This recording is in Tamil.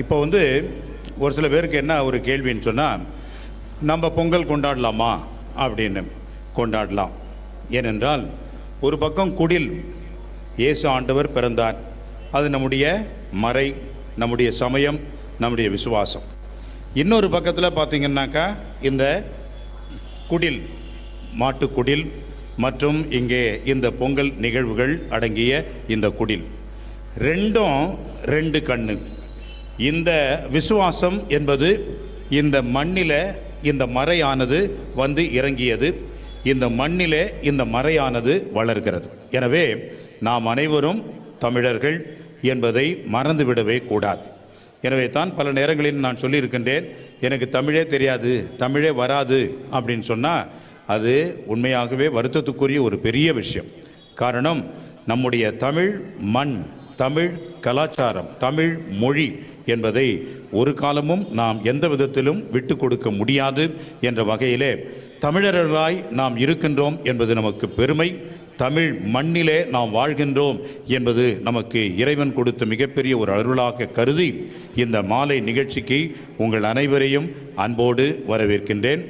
இப்போ வந்து ஒரு சில பேருக்கு என்ன ஒரு கேள்வின்னு சொன்னால் நம்ம பொங்கல் கொண்டாடலாமா? அப்படின்னு கொண்டாடலாம். ஏனென்றால் ஒரு பக்கம் குடில் இயேசு ஆண்டவர் பிறந்தார். அது நம்முடைய மறை நம்முடைய சமயம் நம்முடைய விசுவாசம். இன்னொரு பக்கத்தில் பார்த்தீங்கன்னாக்கா இந்த குடில் மாட்டுக்குடில் மற்றும் இங்கே இந்த பொங்கல் நிகழ்வுகள் அடங்கிய இந்த குடில். ரெண்டும் ரெண்டு கண்ணு. இந்த விசுவாசம் என்பது இந்த மண்ணில் இந்த மறையானது வந்து இறங்கியது. இந்த மண்ணிலே இந்த மறையானது வளர்கிறது. எனவே நாம் அனைவரும் தமிழர்கள் என்பதை மறந்துவிடவே கூடாது. எனவே தான் பல நேரங்களில் நான் சொல்லியிருக்கின்றேன் எனக்கு தமிழே தெரியாது தமிழே வராது அப்படின்னு சொன்னால் அது உண்மையாகவே வருத்தத்துக்குரிய ஒரு பெரிய விஷயம். காரணம் நம்முடைய தமிழ் மண் தமிழ் கலாச்சாரம் தமிழ் மொழி என்பதை ஒரு காலமும் நாம் எந்த விதத்திலும் விட்டு கொடுக்க முடியாது என்ற வகையிலே தமிழர்களாய் நாம் இருக்கின்றோம் என்பது நமக்கு பெருமை. தமிழ் மண்ணிலே நாம் வாழ்கின்றோம் என்பது நமக்கு இறைவன் கொடுத்த மிகப்பெரிய ஒரு அருளாக கருதி இந்த மாலை நிகழ்ச்சிக்கு உங்கள் அனைவரையும் அன்போடு வரவேற்கின்றேன்.